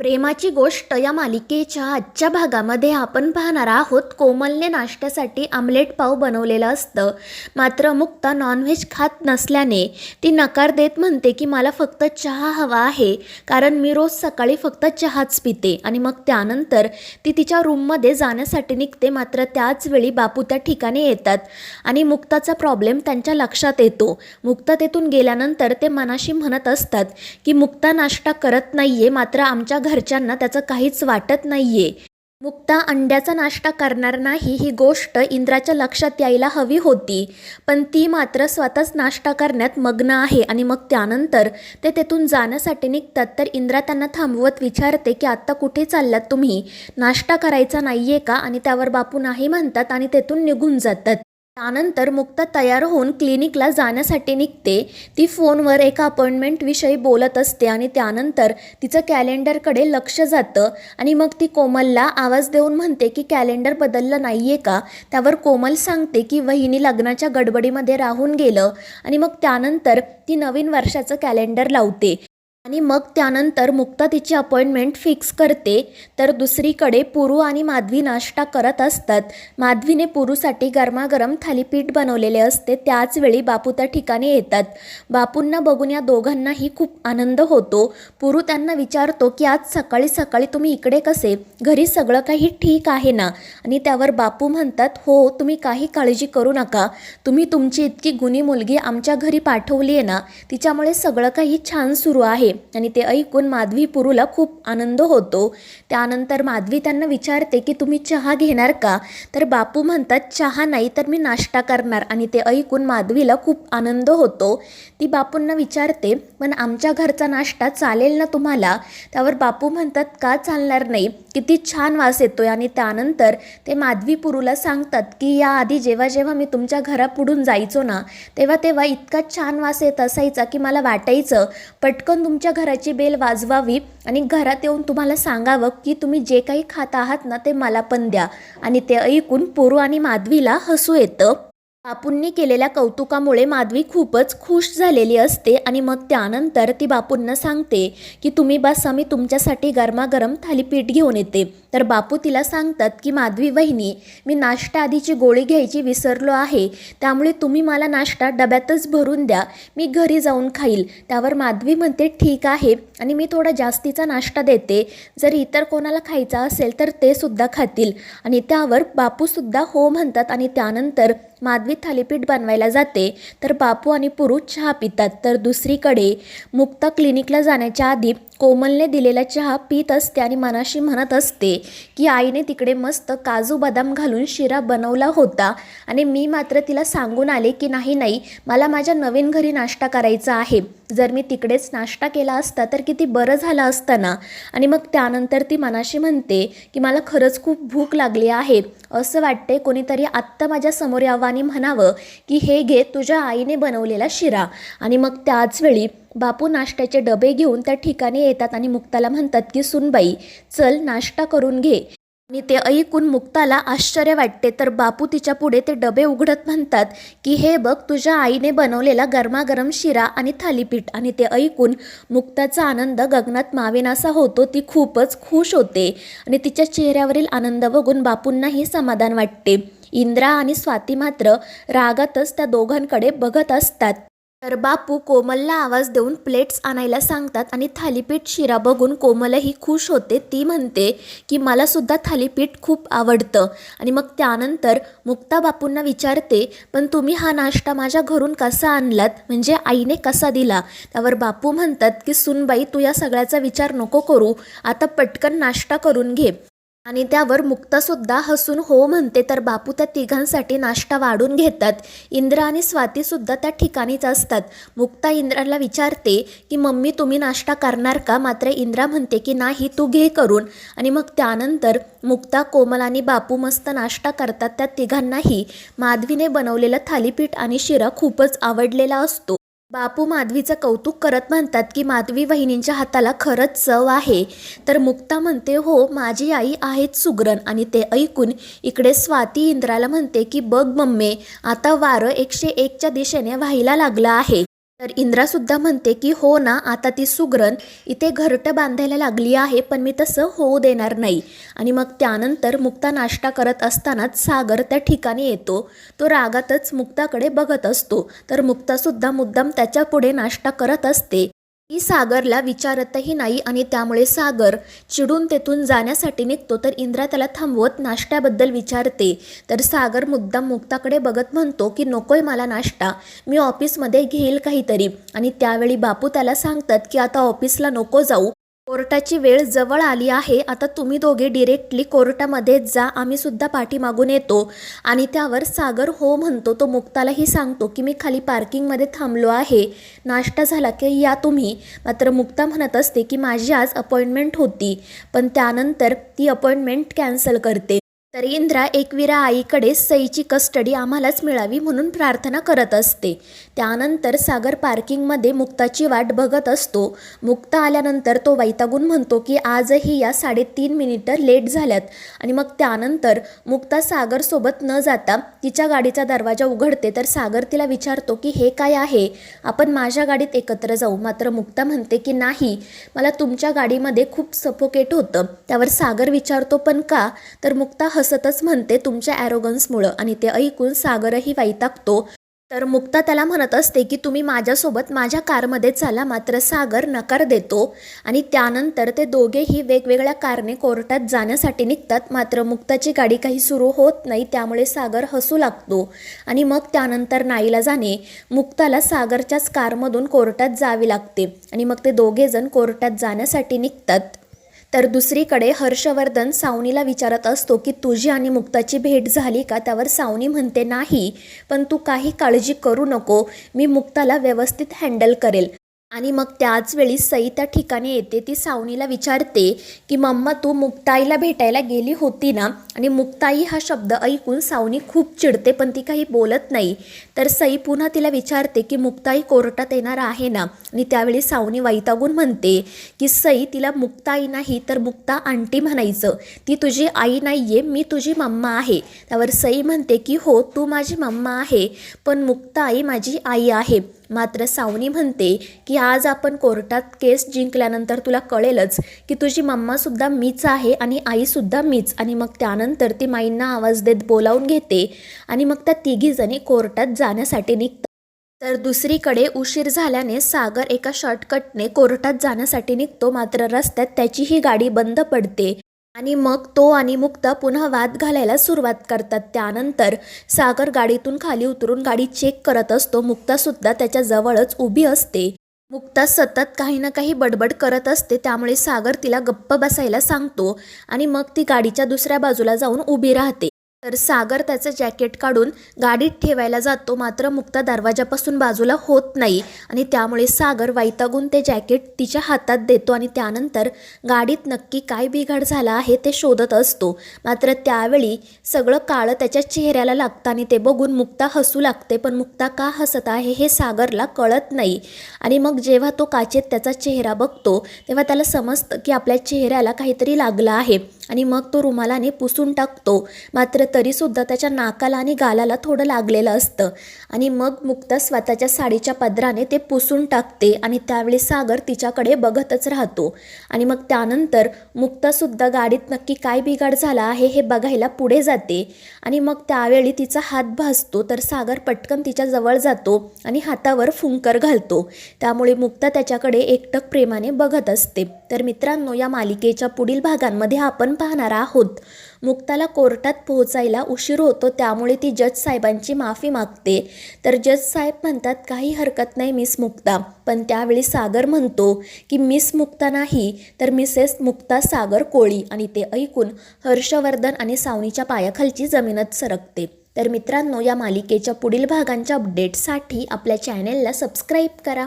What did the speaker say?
प्रेमाची गोष्ट या मालिकेच्या आजच्या भागामध्ये आपण पाहणार आहोत. कोमलने नाश्त्यासाठी आमलेट पाव बनवलेलं असतं. मात्र मुक्ता नॉनव्हेज खात नसल्याने ती नकार देत म्हणते की मला फक्त चहा हवा आहे. कारण मी रोज सकाळी फक्त चहाच पिते. आणि मग त्यानंतर ती तिच्या रूममध्ये जाण्यासाठी निघते. मात्र त्याच वेळी बापू त्या ठिकाणी येतात आणि मुक्ताचा प्रॉब्लेम त्यांच्या लक्षात येतो. मुक्ता तेथून गेल्यानंतर ते मनाशी म्हणत असतात की मुक्ता नाश्ता करत नाही आहे मात्र आमच्या घरच्यांना त्याचं काहीच वाटत नाहीये. मुक्ता अंड्याचा नाश्ता करणार नाही ही गोष्ट इंद्राच्या लक्षात यायला हवी होती. पण ती मात्र स्वतःच नाश्ता करण्यात मग्न आहे आणि मग त्यानंतर ते तेथून जाण्यासाठी निघतात. तर इंद्रा त्यांना थांबवत विचारते की आत्ता कुठे चाललात तुम्ही? नाश्ता करायचा नाही आहे का? आणि त्यावर बापू नाही म्हणतात आणि तेथून निघून जातात. त्यानंतर मुक्ता तयार होऊन क्लिनिकला जाण्यासाठी निघते. ती फोनवर एका अपॉइंटमेंटविषयी बोलत असते आणि त्यानंतर तिचं कॅलेंडरकडे लक्ष जातं आणि मग ती कोमलला आवाज देऊन म्हणते की कॅलेंडर बदललं नाही आहे का? त्यावर कोमल सांगते की वहिनी लग्नाच्या गडबडीमध्ये राहून गेलं. आणि मग त्यानंतर ती नवीन वर्षाचं कॅलेंडर लावते. आणि मग त्यानंतर मुक्ता तिची अपॉइंटमेंट फिक्स करते तर दुसरीकडे पुरू आणि माधवी नाश्ता करत असतात. माधवीने पुरूसाठी गरमागरम थालीपीठ बनवलेले असते त्याच वेळी बापू त्या ठिकाणी येतात. बापूंना बघून या दोघांनाही खूप आनंद होतो. पुरू त्यांना विचारतो की आज सकाळी सकाळी तुम्ही इकडे कसे? घरी सगळं काही ठीक आहे ना? आणि त्यावर बापू म्हणतात हो तुम्ही काही काळजी करू नका. तुम्ही तुमची इतकी गुणी मुलगी आमच्या घरी पाठवली आहे ना तिच्यामुळे सगळं काही छान सुरू आहे. आणि ते ऐकून माधवी पुरूला खूप आनंद होतो. त्यानंतर माधवी त्यांना विचारते की तुम्ही चहा घेणार का? तर बापू म्हणतात चहा नाही तर मी नाश्ता करणार. आणि ते ऐकून माधवीला खूप आनंद होतो. ती बापूंना विचारते पण आमच्या घरचा नाश्ता चालेल ना तुम्हाला? त्यावर बापू म्हणतात का चालणार नाही? किती छान वास येतोय आणि त्यानंतर ते माधवी पुरूला सांगतात की याआधी जेव्हा जेव्हा मी तुमच्या घरापुढून जायचो ना तेव्हा तेव्हा इतका छान वास येत असायचा की मला वाटायचं पटकन तुमच्या घराची बेल वाजवावी आणि घरात येऊन तुम्हाला सांगावं की तुम्ही जे काही खात आहात ना ते मला पण द्या. आणि ते ऐकून पुरू आणि माधवीला हसू येतं. बापूंनी केलेल्या कौतुकामुळे माधवी खूपच खुश झालेली असते आणि मग त्यानंतर ती बापूंना सांगते की तुम्ही बसा मी तुमच्यासाठी गरमागरम थालीपीठ घेऊन येते. तर बापू तिला सांगतात की माधवी वहिनी मी नाश्ता आधीची गोळी घ्यायची विसरलो आहे. त्यामुळे तुम्ही मला नाश्ता डब्यातच भरून द्या. मी घरी जाऊन खाईल. त्यावर माधवी म्हणते ठीक आहे. आणि मी थोडा जास्तीचा नाश्ता देते. जर इतर कोणाला खायचा असेल तर ते सुद्धा खातील. आणि त्यावर बापूसुद्धा हो म्हणतात आणि त्यानंतर माधवी थालीपीठ बनवायला जाते तर बापू आणि पुरुष चहा पितात. तर दुसरीकडे मुक्ता क्लिनिकला जाण्याच्या आधी कोमलने दिलेला चहा पीत असते आणि मनाशी म्हणत असते की आईने तिकडे मस्त काजू बदाम घालून शिरा बनवला होता आणि मी मात्र तिला सांगून आले की नाही नाही मला माझ्या नवीन घरी नाश्ता करायचा आहे. जर मी तिकडेच नाश्ता केला असता तर किती बरं झालं असतं ना आणि मग त्यानंतर ती मनाशी म्हणते की मला खरंच खूप भूक लागली आहे. असं वाटते कोणीतरी आत्ता माझ्यासमोर यावं आणि म्हणावं की हे घे तुझ्या आईने बनवलेला शिरा. आणि मग त्याच वेळी बापू नाश्त्याचे डबे घेऊन त्या ठिकाणी येतात आणि मुक्ताला म्हणतात की सुनबाई चल नाश्ता करून घे. आणि ते ऐकून मुक्ताला आश्चर्य वाटते. तर बापू तिच्या पुढे ते डबे उघडत म्हणतात की हे बघ तुझ्या आईने बनवलेला गरमागरम शिरा आणि थालीपीठ. आणि ते ऐकून मुक्ताचा आनंद गगनात मावेनासा होतो. ती खूपच खुश होते आणि तिच्या चेहऱ्यावरील आनंद बघून बापूंनाही समाधान वाटते. इंद्रा आणि स्वाती मात्र रागातच त्या दोघांकडे बघत असतात. तर बापू कोमलला आवाज देऊन प्लेट्स आणायला सांगतात आणि थालीपीठ शिरा बघून कोमलही खुश होते. ती म्हणते की मला सुद्धा थालीपीठ खूप आवडतं. आणि मग त्यानंतर मुक्ता बापूंना विचारते पण तुम्ही हा नाश्ता माझ्या घरून कसा आणलात? म्हणजे आईने कसा दिला? त्यावर बापू म्हणतात की सुनबाई तू या सगळ्याचा विचार नको करू. आता पटकन नाश्ता करून घे. आणि त्यावर मुक्तासुद्धा हसून हो म्हणते तर बापू त्या तिघांसाठी नाश्ता वाढून घेतात. इंद्रा आणि स्वातीसुद्धा त्या ठिकाणीच असतात. मुक्ता इंद्राला विचारते की मम्मी तुम्ही नाश्ता करणार का? मात्र इंद्रा म्हणते की नाही तू घे करून. आणि मग त्यानंतर मुक्ता कोमल आणि बापू मस्त नाश्ता करतात त्या तिघांनाही. माधवीने बनवलेलं थालीपीठ आणि शिरा खूपच आवडलेला असतो. बापू माधवीचं कौतुक करत म्हणतात की माधवी वहिनींच्या हाताला खरंच चव आहे. तर मुक्ता म्हणते हो माझी आई आहेच सुगरण आणि ते ऐकून इकडे स्वाती इंद्राला म्हणते की बघ मम्मे आता वारं एकशे एकच्या दिशेने व्हायला लागलं आहे. तर इंद्रासुद्धा म्हणते की हो ना आता ती सुगरण इथे घरटं बांधायला लागली आहे पण मी तसं होऊ देणार नाही. आणि मग त्यानंतर मुक्ता नाश्ता करत असतानाच सागर त्या ठिकाणी येतो. तो रागातच मुक्ताकडे बघत असतो. तर मुक्तासुद्धा मुद्दाम त्याच्यापुढे नाश्ता करत असते. ती सागरला विचारतही नाही आणि त्यामुळे सागर चिडून तेथून जाण्यासाठी निघतो. तर इंद्रा त्याला थांबवत नाश्त्याबद्दल विचारते. तर सागर मुद्दाम मुक्ताकडे बघत म्हणतो की नकोय मला नाश्ता. मी ऑफिसमध्ये घेईल काहीतरी. आणि त्यावेळी बापू त्याला सांगतात की आता ऑफिसला नको जाऊ. कोर्टाची वेळ जवळ आली आहे. आता तुम्ही दोघे डिरेक्टली कोर्टामध्ये जा. आम्ही सुद्धा पाठीमागून येतो. आणि त्यावर सागर हो म्हणतो. तो मुक्तालाही सांगतो की मी खाली पार्किंगमध्ये थांबलो आहे. नाश्ता झाला की या तुम्ही. मात्र मुक्ता म्हणत असते की माझी आज अपॉइंटमेंट होती. पण त्यानंतर ती अपॉइंटमेंट कॅन्सल करते. तर इंद्रा एकविरा आईकडे सईची कस्टडी आम्हालाच मिळावी म्हणून प्रार्थना करत असते. त्यानंतर सागर पार्किंगमध्ये मुक्ताची वाट बघत असतो. मुक्ता आल्यानंतर तो वैतागून म्हणतो की आजही या साडेतीन मिनिटं लेट झाल्यात. आणि मग त्यानंतर मुक्ता सागरसोबत न जाता तिच्या गाडीचा दरवाजा उघडते. तर सागर तिला विचारतो की हे काय आहे? आपण माझ्या गाडीत एकत्र जाऊ. मात्र मुक्ता म्हणते की नाही मला तुमच्या गाडीमध्ये खूप सफोकेट होतं. त्यावर सागर विचारतो पण का? तर मुक्ता हसतच म्हणते तुमच्या ॲरोगन्समुळं आणि ते ऐकून सागरही वैतागतो. तर मुक्ता त्याला म्हणत असते की तुम्ही माझ्यासोबत माझ्या कारमध्ये चाला मात्र सागर नकार देतो. आणि त्यानंतर ते दोघेही वेगवेगळ्या कारने कोर्टात जाण्यासाठी निघतात. मात्र मुक्ताची गाडी काही सुरू होत नाही त्यामुळे सागर हसू लागतो. आणि मग त्यानंतर नाईला जाणे. मुक्ताला सागरच्याच कारमधून कोर्टात जावे लागते. आणि मग ते दोघेजण कोर्टात जाण्यासाठी निघतात. तर दुसरीकडे हर्षवर्धन सावनीला विचारत असतो की तुझी आणि मुक्ताची भेट झाली का? त्यावर सावनी म्हणते नाही पण तू काही काळजी करू नको. मी मुक्ताला व्यवस्थित हँडल करेल. आणि मग त्याच वेळी सई त्या ठिकाणी येते ती सावनीला विचारते की मम्मा तू मुक्ताईला भेटायला गेली होती ना? आणि मुक्ताई हा शब्द ऐकून सावनी खूप चिडते पण ती काही बोलत नाही. तर सई पुन्हा तिला विचारते की मुक्ताई कोर्टात येणार आहे ना? आणि त्यावेळी सावनी वैतागून म्हणते की सई तिला मुक्ताई नाही तर मुक्ता आंटी म्हणायचं. ती तुझी आई नाही आहे मी तुझी मम्मा आहे. त्यावर सई म्हणते की हो तू माझी मम्मा आहे पण मुक्ताई माझी आई आहे. मात्र सावनी म्हणते की आज आपण कोर्टात केस जिंकल्यानंतर तुला कळेलच की तुझी मम्मासुद्धा मीच आहे आणि आईसुद्धा मीच. आणि मग त्यानंतर ती माईंना आवाज देत बोलावून घेते आणि मग त्या तिघीजणी कोर्टात जाण्यासाठी निघतात. तर दुसरीकडे उशीर झाल्याने सागर एका शॉर्टकटने कोर्टात जाण्यासाठी निघतो. मात्र रस्त्यात त्याची ही गाडी बंद पडते. आणि मग तो आणि मुक्ता पुन्हा वाद घालायला सुरुवात करतात. त्यानंतर सागर गाडीतून खाली उतरून गाडी चेक करत असतो. मुक्तासुद्धा त्याच्या जवळच उभी असते. मुक्ता सतत काही ना काही बडबड करत असते. त्यामुळे सागर तिला गप्प बसायला सांगतो आणि मग ती गाडीच्या दुसऱ्या बाजूला जाऊन उभी राहते. तर सागर त्याचं जॅकेट काढून गाडीत ठेवायला जातो. मात्र मुक्ता दरवाजापासून बाजूला होत नाही आणि त्यामुळे सागर वैतागून ते जॅकेट तिच्या हातात देतो आणि त्यानंतर गाडीत नक्की काय बिघाड झाला आहे ते शोधत असतो. मात्र त्यावेळी सगळं काळं त्याच्या चेहऱ्याला लागतं आणि ते बघून मुक्ता हसू लागते. पण मुक्ता का हसत आहे हे सागरला कळत नाही आणि मग जेव्हा तो काचेत त्याचा चेहरा बघतो तेव्हा त्याला समजतं की आपल्या चेहऱ्याला काहीतरी लागलं आहे आणि मग तो रुमालाने पुसून टाकतो. मात्र तरीसुद्धा त्याच्या नाकाला आणि गालाला थोडं लागलेलं असतं. आणि मग मुक्ता स्वतःच्या साडीच्या पदराने ते पुसून टाकते आणि त्यावेळी सागर तिच्याकडे बघतच राहतो. आणि मग त्यानंतर मुक्तासुद्धा गाडीत नक्की काय बिघाड झाला आहे हे बघायला पुढे जाते. आणि मग त्यावेळी तिचा हात भासतो तर सागर पटकन तिच्या जवळ जातो आणि हातावर फुंकर घालतो. त्यामुळे मुक्ता त्याच्याकडे एकटक प्रेमाने बघत असते. तर मित्रांनो या मालिकेच्या पुढील भागांमध्ये आपण पाहणार आहोत. मुक्ताला कोर्टात पोहोचायला उशीर होतो त्यामुळे ती जज साहेबांची माफी मागते. तर जज साहेब म्हणतात काही हरकत नाही मिस मुक्ता. पण त्यावेळी सागर म्हणतो की मिस मुक्ता नाही तर मिसेस मुक्ता सागर कोळी. आणि ते ऐकून हर्षवर्धन आणि सावनीच्या पायाखालची जमीनच सरकते. तर मित्रांनो या मालिकेच्या पुढील भागांच्या अपडेटसाठी आपल्या चॅनेलला सबस्क्राईब करा.